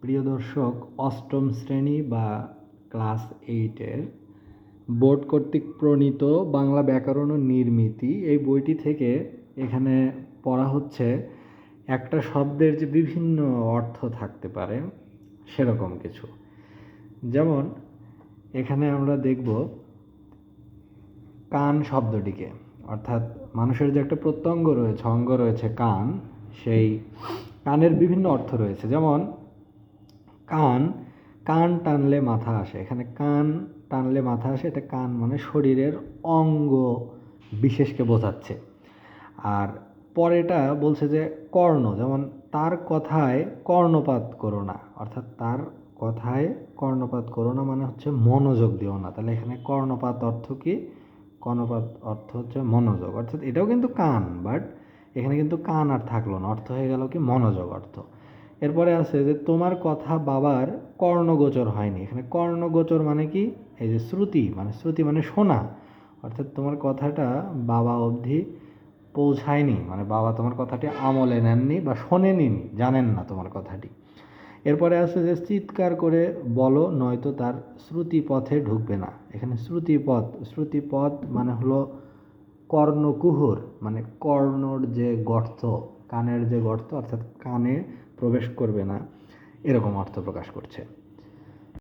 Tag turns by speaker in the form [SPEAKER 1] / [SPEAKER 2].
[SPEAKER 1] প্রিয় দর্শক, অষ্টম শ্রেণি বা ক্লাস এইটের বোর্ড কর্তৃক প্রণীত বাংলা ব্যাকরণ ও নির্মিতি এই বইটি থেকে এখানে পড়া হচ্ছে, একটা শব্দের যে বিভিন্ন অর্থ থাকতে পারে, সেরকম কিছু। যেমন, এখানে আমরা দেখব কান শব্দটিকে, অর্থাৎ মানুষের যে একটা প্রত্যঙ্গ রয়েছে, অঙ্গ রয়েছে কান, সেই কানের বিভিন্ন অর্থ রয়েছে। যেমন কান কান টানলে মাথা আসে। এখানে কান টানলে মাথা আসে, এটা কান মানে শরীরের অঙ্গ বিশেষকে বোঝাচ্ছে। আর পরেটা বলছে যে কর্ণ, যেমন তার কথায় কর্ণপাত করো না, অর্থাৎ তার কথায় কর্ণপাত করো না মানে হচ্ছে মনোযোগ দিও না। তাহলে এখানে কর্ণপাত অর্থ কি? কর্ণপাত অর্থ হচ্ছে মনোযোগ। অর্থাৎ এটাও কিন্তু কান, বাট এখানে কিন্তু কান আর থাকল না। অর্থ হয়ে গেল কি? মনোযোগ অর্থ। এরপরে আছে যে তোমার কথা বাবার কর্ণগোচর হয়নি। এখানে কর্ণগোচর মানে কি? এই যে শ্রুতি মানে শ্রুতি মানে শোনা অর্থাৎ তোমার কথাটা বাবা অবধি পৌঁছায়নি। মানে বাবা তোমার কথাটি আমলে নেননি বা শোনেনি জানেন না তোমার কথাটি। এরপরে আছে যে চিৎকার করে বলো, নয়তো তার শ্রুতিপথে ঢুকবে না। এখানে শ্রুতিপথ শ্রুতিপথ মানে হলো কর্ণকুহর মানে কর্ণর যে গর্ত, কানের যে গর্ত, অর্থাৎ কানে প্রবেশ করবে না এরকম অর্থ প্রকাশ করছে।